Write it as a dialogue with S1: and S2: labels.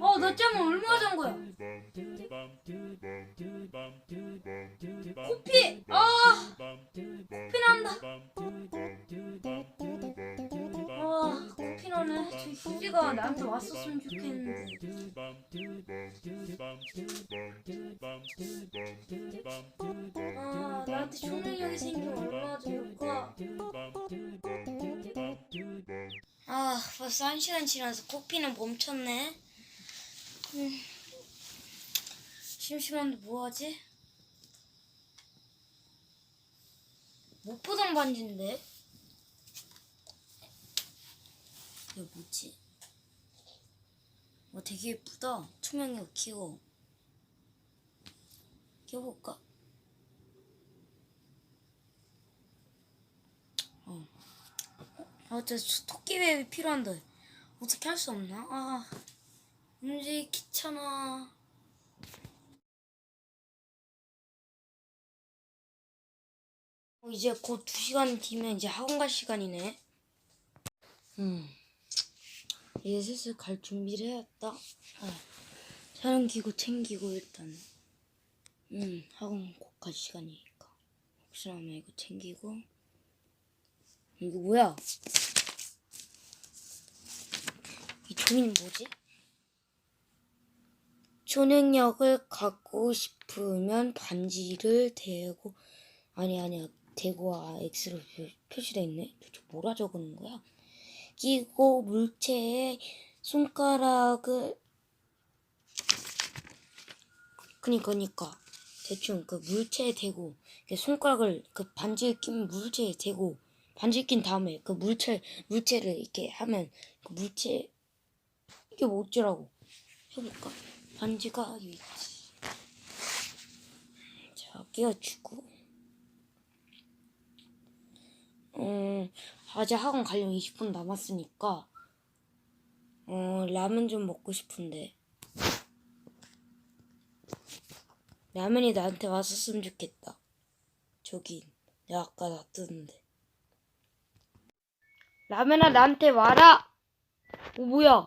S1: 어, 나 짬은 얼마 잔 거야? 코피! 아! 코피 난다. 아, 코피 나네. 저 휴지가 나한테 왔었으면 좋겠는데. 아, 나한테 초능력이 생기면 얼마나 좋을까? 아, 벌써 한 시간 지나서 코피는 멈췄네. 음, 심심한데 뭐하지? 못 보던 반지인데? 이게 뭐지? 어, 되게 예쁘다. 투명이가 귀여워. 껴볼까? 어. 아, 저 토끼 웹이 필요한데 어떻게 할 수 없나? 아, 움직이 귀찮아. 어, 이제 곧 2시간 뒤면 이제 학원 갈 시간이네. 음. 이제 슬슬 갈 준비를 해야겠다. 아, 촬영기구 챙기고 일단. 음, 학원 곧 갈 시간이니까. 혹시나 하면 이거 챙기고. 이거 뭐야? 이 종이는 뭐지? 초능력을 갖고 싶으면 반지를 대고 아니 아니야 대고와 X로 표- 표시돼 있네. 도대체 뭐라 적는 거야? 끼고 물체에 손가락을 그니까 그니까 대충 그 물체에 대고 손가락을 그 반지에 낀 물체에 대고 반지 낀 다음에 그 물체 물체를 이렇게 하면 그 물체 이게 뭐지라고 해볼까? 반지가 여기 있지. 자 끼워주고 음 아직 학원 가려면 20분 남았으니까 어 라면 좀 먹고 싶은데 라면이 나한테 왔었으면 좋겠다. 저기 내가 아까 놔뒀는데. 라면아 나한테 와라. 오 뭐야?